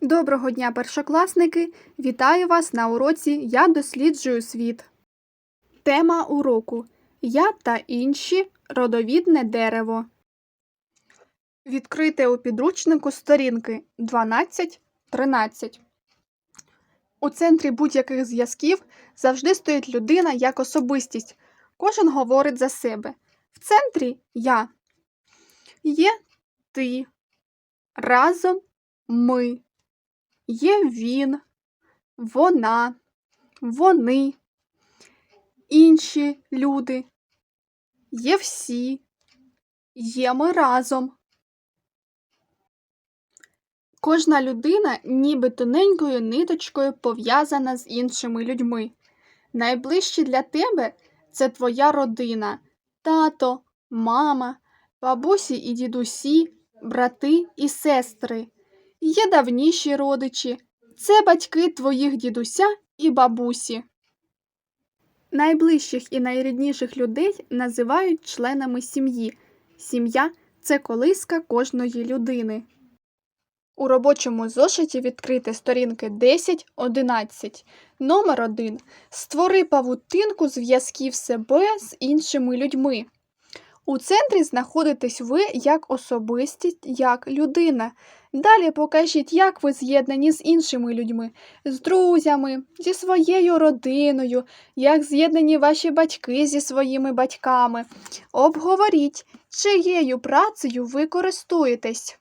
Доброго дня, першокласники! Вітаю вас на уроці Я досліджую світ. Тема уроку Я та інші родовідне дерево. Відкрите у підручнику сторінки 12-13. У центрі будь-яких зв'язків завжди стоїть людина як особистість. Кожен говорить за себе. В центрі я. Є ти. Разом ми. Є він, вона, вони, інші люди. Є всі. Є ми разом. Кожна людина ніби тоненькою ниточкою пов'язана з іншими людьми. Найближчі для тебе це твоя родина, тато, мама, бабусі і дідусі, брати і сестри. Є давніші родичі, це батьки твоїх дідуся і бабусі. Найближчих і найрідніших людей називають членами сім'ї. Сім'я це колиска кожної людини. У робочому зошиті відкрити сторінки 10-11. Номер 1. Створи павутинку зв'язків себе з іншими людьми. У центрі знаходитесь ви як особистість, як людина. Далі покажіть, як ви з'єднані з іншими людьми, з друзями, зі своєю родиною, як з'єднані ваші батьки зі своїми батьками. Обговоріть, чиєю працею ви користуєтесь.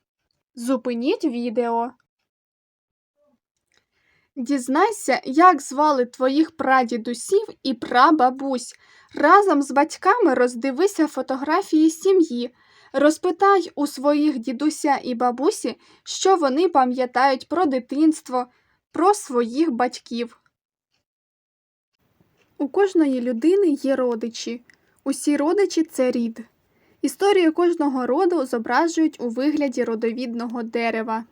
Зупиніть відео. Дізнайся, як звали твоїх прадідусів і прабабусь. Разом з батьками роздивися фотографії сім'ї. Розпитай у своїх дідуся і бабусі, що вони пам'ятають про дитинство, про своїх батьків. У кожної людини є родичі. Усі родичі це рід. Історію кожного роду зображують у вигляді родовідного дерева.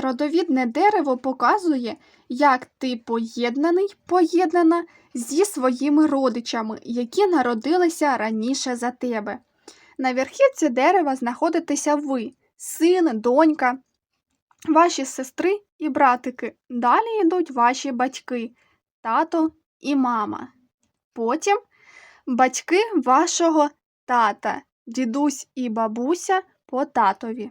Родовідне дерево показує, як ти поєднаний, поєднана зі своїми родичами, які народилися раніше за тебе. На верхівці дерева знаходитеся ви, син, донька, ваші сестри і братики. Далі йдуть ваші батьки, тато і мама. Потім батьки вашого тата, дідусь і бабуся по татові.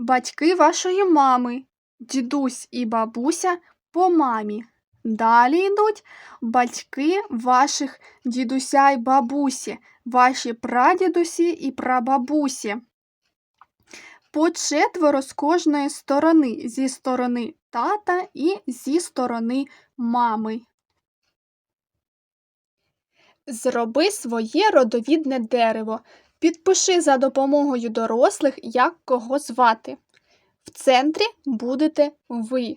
Батьки вашої мами, дідусь і бабуся по мамі. Далі йдуть батьки ваших дідуся й бабусі, ваші прадідусі і прабабусі. По четверо з кожної сторони, зі сторони тата і зі сторони мами. Зроби своє родовідне дерево. Підпиши за допомогою дорослих, як кого звати. В центрі будете ви.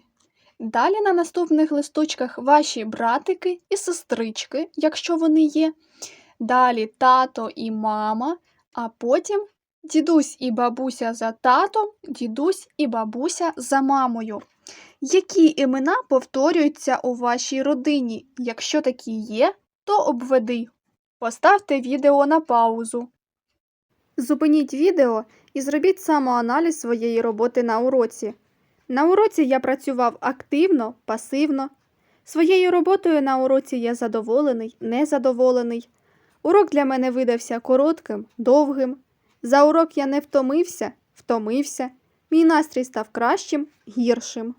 Далі на наступних листочках ваші братики і сестрички, якщо вони є. Далі тато і мама, а потім дідусь і бабуся за татом, дідусь і бабуся за мамою. Які імена повторюються у вашій родині? Якщо такі є, то обведи. Поставте відео на паузу. Зупиніть відео і зробіть самоаналіз своєї роботи на уроці. На уроці я працював активно, пасивно. Своєю роботою на уроці я задоволений, незадоволений. Урок для мене видався коротким, довгим. За урок я не втомився, втомився. Мій настрій став кращим, гіршим.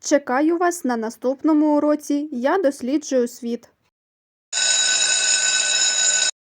Чекаю вас на наступному уроці. Я досліджую світ.